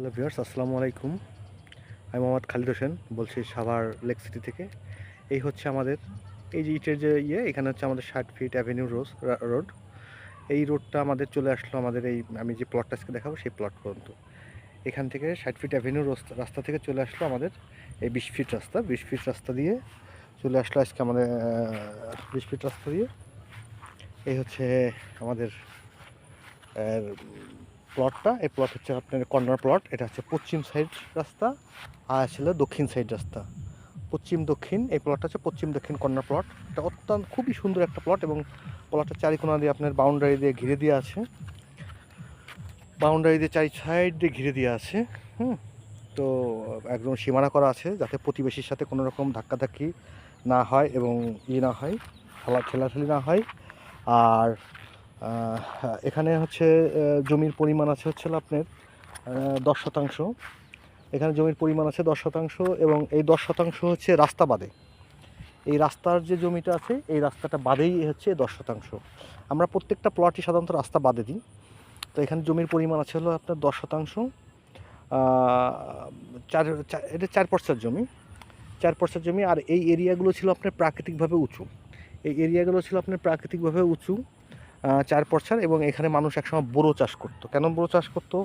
Hello viewers, আসসালামু আলাইকুম। আমি মোহাম্মদ খালিদ হোসেন, বলছি সাভার লেক সিটি থেকে। এই হচ্ছে আমাদের, এই যে ইটের যে ইয়ে এখানে হচ্ছে আমাদের ষাট ফিট অ্যাভিনিউ রোজ রোড। এই রোডটা আমাদের চলে আসলো আমাদের এই, আমি যে প্লটটা আজকে দেখাবো সেই প্লট পর্যন্ত। এখান থেকে ষাট ফিট অ্যাভিনিউ রাস্তা থেকে চলে আসলো আমাদের এই বিশ ফিট রাস্তা। বিশ ফিট রাস্তা দিয়ে চলে আসলো আজকে আমাদের বিশ ফিট রাস্তা দিয়ে। এই হচ্ছে আমাদের প্লটটা এই প্লট হচ্ছে আপনার কর্নার প্লট এটা হচ্ছে পশ্চিম সাইড রাস্তা, আর ছিল দক্ষিণ সাইড রাস্তা। পশ্চিম, দক্ষিণ, এই প্লটটা হচ্ছে পশ্চিম, দক্ষিণ কর্নার প্লট এটা অত্যন্ত, খুবই সুন্দর একটা প্লট এবং প্লটের চারিকোনা দিয়ে আপনার বাউন্ডারি দিয়ে ঘিরে দিয়ে আছে। বাউন্ডারি দিয়ে চারি সাইড দিয়ে ঘিরে দিয়ে আছে, হুম? তো একদম সীমানা করা আছে যাতে প্রতিবেশীর সাথে কোনো রকম ধাক্কাধাক্কি না হয় এবং ই না হয় খেলা ঠেলাঠেলি না হয়। আর এখানে হচ্ছে জমির পরিমাণ আছে হচ্ছে আপনার দশ শতাংশ। এখানে জমির পরিমাণ আছে দশ শতাংশ এবং এই দশ শতাংশ হচ্ছে রাস্তা বাদে। এই রাস্তার যে জমিটা আছে, এই রাস্তাটা বাদেই হচ্ছে দশ শতাংশ। আমরা প্রত্যেকটা প্লটই সাধারণত রাস্তা বাদে দিই। তো এখানে জমির পরিমাণ আছে হলো আপনার দশ শতাংশ। চার এটা চার পর্সার জমি। চার পর্সার জমি, আর এই এরিয়াগুলো ছিল আপনার প্রাকৃতিকভাবে উঁচু। এই এরিয়াগুলো ছিল আপনার প্রাকৃতিকভাবে উঁচু। চার পর্সার এবং এখানে মানুষ একসময় বোরো চাষ করতো। কেন বোরো চাষ করতো?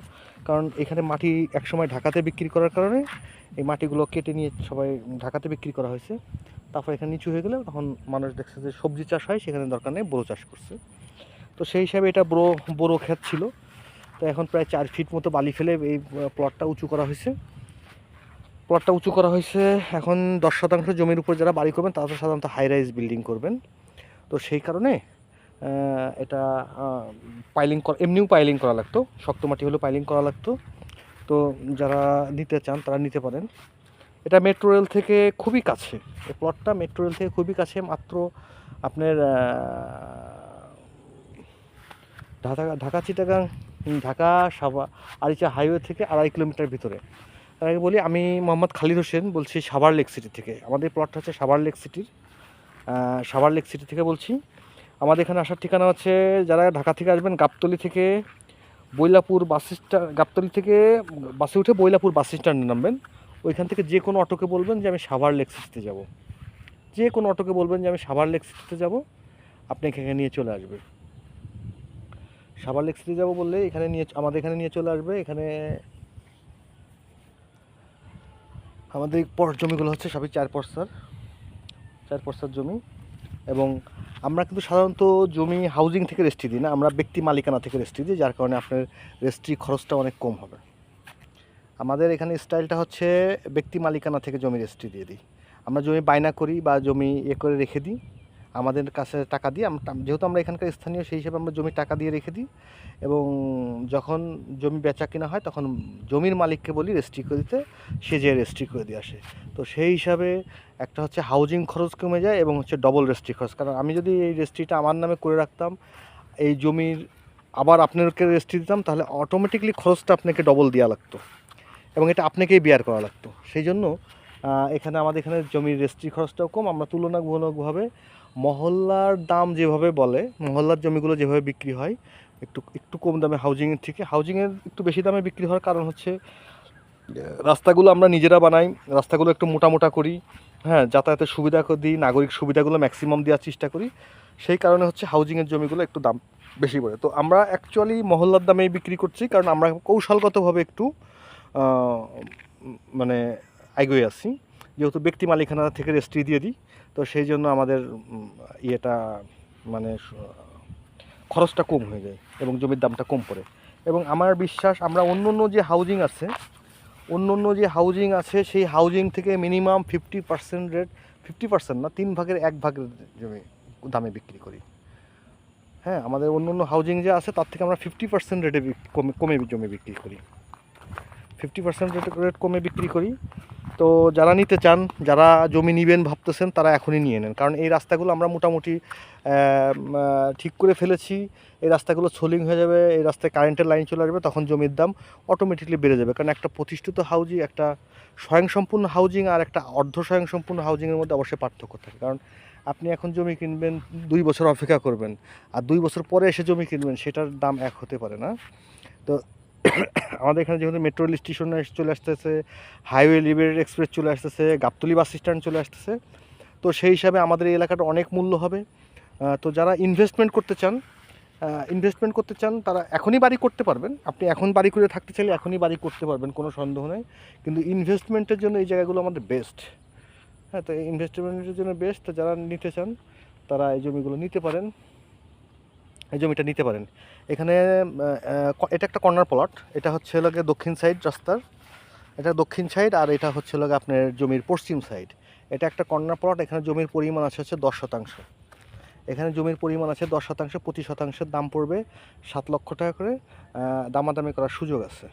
কারণ এখানে মাটি একসময় ঢাকাতে বিক্রি করার কারণে এই মাটিগুলো কেটে নিয়ে সবাই ঢাকাতে বিক্রি করা হয়েছে। তারপর এখানে নিচু হয়ে গেলে তখন মানুষ দেখছে যে সবজি চাষ হয়, সেখানে দরকার নেই, বোরো চাষ করছে। তো সেই হিসাবে এটা বোরো বোরো ক্ষেত ছিল। তো এখন প্রায় চার ফিট মতো বালি ফেলে এই প্লটটা উঁচু করা হয়েছে। প্লটটা উঁচু করা হয়েছে এখন দশ শতাংশ জমির উপর যারা বাড়ি করবেন, তারা সাধারণত হাই রাইজ বিল্ডিং করবেন। তো সেই কারণে এটা পাইলিং করা, এমনিও পাইলিং করা লাগতো। শক্ত মাটি হলেও পাইলিং করা লাগতো। তো যারা নিতে চান, তারা নিতে পারেন। এটা মেট্রো রেল থেকে খুবই কাছে। এই প্লটটা মেট্রো রেল থেকে খুবই কাছে, মাত্র আপনার ঢাকা ঢাকা চিটাগাং, ঢাকা সাবা, আরিচা হাইওয়ে থেকে আড়াই কিলোমিটার ভিতরে। তার আগে বলি, আমি মোহাম্মদ খালিদ হোসেন বলছি সাভার লেক সিটি থেকে। আমাদের প্লটটা হচ্ছে সাভার লেক সিটির সাভার লেক সিটি থেকে বলছি। আমাদের এখানে আসার ঠিকানা হচ্ছে যারা ঢাকা থেকে আসবেন গাবতলি থেকে বৈলাপুর বাস স্ট্যান্ড গাবতলি থেকে বাসে উঠে বৈলাপুর বাস স্ট্যান্ডে নামবেন। ওইখান থেকে যে কোনো অটোকে বলবেন যে আমি সাভার লেক সিটিতে যাব। যে কোনো অটোকে বলবেন যে আমি সাভার লেক সিটিতে যাব, আপনি এখানে নিয়ে চলে আসবে সাভার লেক সিটি যাব বললে এখানে নিয়ে আমাদের এখানে নিয়ে চলে আসবে। এখানে আমাদের পর, জমিগুলো হচ্ছে সবই চার পর্সার চার পর্সার জমি। এবং আমরা কিন্তু সাধারণত জমি হাউজিং থেকে রেস্ট্রি দিই না, আমরা ব্যক্তি মালিকানা থেকে রেস্ট্রি দিই, যার কারণে আপনার রেস্ট্রি খরচটা অনেক কম হবে। আমাদের এখানে স্টাইলটা হচ্ছে ব্যক্তি মালিকানা থেকে জমি রেস্ট্রি দিয়ে দিই। আমরা জমি বায়না করি বা জমি এ করে রেখে দিই। আমাদের কাছে টাকা দিয়ে যেহেতু আমরা এখানকার স্থানীয়, সেই হিসেবে আমরা জমি টাকা দিয়ে রেখে দিই এবং যখন জমি বেচা কিনা হয় তখন জমির মালিককে বলি রেস্ট্রি করে দিতে, সে যে রেস্ট্রি করে দিয়ে আসে। তো সেই হিসাবে একটা হচ্ছে হাউজিং খরচ কমে যায় এবং হচ্ছে ডবল রেস্ট্রি খরচ। কারণ আমি যদি এই রেস্ট্রিটা আমার নামে করে রাখতাম, এই জমির আবার আপনাকে রেস্ট্রি দিতাম, তাহলে অটোমেটিকলি খরচটা আপনাকে ডবল দেওয়া লাগতো এবং এটা আপনাকেই বিয়ার করা লাগতো। সেই জন্য এখানে আমাদের এখানে জমির রেস্ট্রি খরচটাও কম, আমরা তুলনামূলকভাবে মহল্লার দাম যেভাবে বলে, মহল্লার জমিগুলো যেভাবে বিক্রি হয়, একটু একটু কম দামে হাউজিংয়ের থেকে হাউজিংয়ের একটু বেশি দামে বিক্রি হওয়ার কারণ হচ্ছে, রাস্তাগুলো আমরা নিজেরা বানাই, রাস্তাগুলো একটু মোটা মোটা করি হ্যাঁ যাতায়াতের সুবিধা দিই, নাগরিক সুবিধাগুলো ম্যাক্সিমাম দেওয়ার চেষ্টা করি, সেই কারণে হচ্ছে হাউজিংয়ের জমিগুলো একটু দাম বেশি পড়ে। তো আমরা অ্যাকচুয়ালি মহল্লার দামেই বিক্রি করছি, কারণ আমরা কৌশলগতভাবে একটু মানে এগিয়ে আসছি যেহেতু ব্যক্তি মালিকানা থেকে রেস্ট্রি দিয়ে দিই তো সেই জন্য আমাদের ইয়েটা মানে খরচটা কম হয়ে যায় এবং জমির দামটা কম পড়ে। এবং আমার বিশ্বাস আমরা অন্য অন্য যে হাউজিং আছে, অন্য অন্য যে হাউজিং আছে, সেই হাউজিং থেকে minimum fifty percent rate fifty percent না, তিন ভাগের এক ভাগের জমি দামে বিক্রি করি। হ্যাঁ আমাদের অন্য অন্য হাউজিং যে আছে, তার থেকে আমরা ফিফটি পার্সেন্ট রেটে কমে কমে জমি বিক্রি করি। ফিফটি পার্সেন্ট রেট কমে বিক্রি করি। তো যারা নিতে চান, যারা জমি নেবেন ভাবতেছেন, তারা এখনই নিয়ে নেন। কারণ এই রাস্তাগুলো আমরা মোটামুটি ঠিক করে ফেলেছি। এই রাস্তাগুলো সোলিং হয়ে যাবে, এই রাস্তায় কারেন্টের লাইন চলে আসবে, তখন জমির দাম অটোমেটিকলি বেড়ে যাবে। কারণ একটা প্রতিষ্ঠিত হাউজিং একটা স্বয়ংসম্পূর্ণ হাউজিং আর একটা অর্ধ স্বয়ংসম্পূর্ণ হাউজিংয়ের মধ্যে অবশ্যই পার্থক্য থাকে। কারণ আপনি এখন জমি কিনবেন, দুই বছর অপেক্ষা করবেন। আর দুই বছর পরে এসে জমি কিনবেন, সেটার দাম এক হতে পারে না। তো আমাদের এখানে যেহেতু মেট্রো রেল স্টেশন চলে আসতেছে হাইওয়ে লিবারেট এক্সপ্রেস চলে আসতেছে, গাবতলি বাস স্ট্যান্ড চলে আসতেছে, তো সেই হিসাবে আমাদের এই এলাকাটা অনেক মূল্য হবে। তো যারা ইনভেস্টমেন্ট করতে চান ইনভেস্টমেন্ট করতে চান, তারা এখনই বাড়ি করতে পারবেন। আপনি এখন বাড়ি করে থাকতে চাইলে এখনই বাড়ি করতে পারবেন, কোনো সন্দেহ নেই। কিন্তু ইনভেস্টমেন্টের জন্য এই জায়গাগুলো আমাদের বেস্ট হ্যাঁ তো ইনভেস্টমেন্টের জন্য বেস্ট যারা নিতে চান, তারা এই জমিগুলো নিতে পারেন। এই জমিটা নিতে পারেন। এখানে এটা একটা কর্নার প্লট এটা হচ্ছে লাগে দক্ষিণ সাইড রাস্তার। এটা দক্ষিণ সাইড আর এটা হচ্ছে লাগে আপনার জমির পশ্চিম সাইড এটা একটা কর্নার প্লট এখানে জমির পরিমাণ আছে হচ্ছে দশ শতাংশ। এখানে জমির পরিমাণ আছে দশ শতাংশ প্রতি শতাংশের দাম পড়বে সাত লক্ষ টাকা করে দামাদামি করার সুযোগ আছে।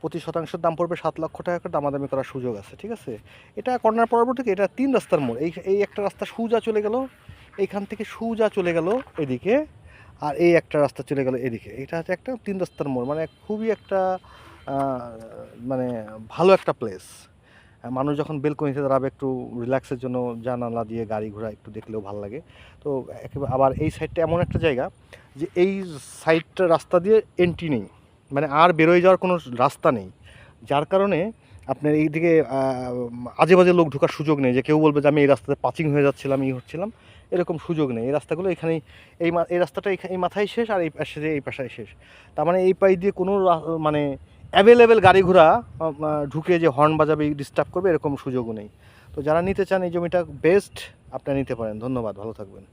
প্রতি শতাংশের দাম পড়বে সাত লক্ষ টাকা করে, দামাদামি করার সুযোগ আছে, ঠিক আছে? এটা কর্নার পরবর্তী এটা তিন রাস্তার মোড়। এই এই একটা রাস্তা সুজা চলে গেল এইখান থেকে সুজা চলে গেল এদিকে, আর এই একটা রাস্তা চলে গেল এদিকে। এটা হচ্ছে একটা তিন রাস্তার মোড় মানে খুবই একটা মানে ভালো একটা প্লেস মানুষ যখন বেলকনিতে দাঁড়াবে, একটু রিল্যাক্সের জন্য জানালা দিয়ে গাড়ি ঘোড়া একটু দেখলেও ভালো লাগে। তো একেবারে আবার এই সাইডটা এমন একটা জায়গা যে এই সাইডটা রাস্তা দিয়ে এন্ট্রি নেই। মানে আর বেরোয় যাওয়ার কোনো রাস্তা নেই। যার কারণে আপনার এই দিকে আজে বাজে লোক ঢোকার সুযোগ নেই যে কেউ বলবে যে আমি এই রাস্তাতে পাচিং হয়ে যাচ্ছিলাম এই হচ্ছিলাম। এরকম সুযোগ নেই। এই রাস্তাগুলো এখানেই, এই এই রাস্তাটা এই মাথায় শেষ আর এই পাশে এই পাশায় শেষ। তার মানে এই পাই দিয়ে কোনো মানে অ্যাভেলেবেল গাড়ি ঘোড়া ঢুকে যে হর্ন বাজাবে ডিস্টার্ব করবে, এরকম সুযোগও নেই। তো যারা নিতে চান এই জমিটা বেস্ট আপনারা নিতে পারেন। ধন্যবাদ, ভালো থাকবেন।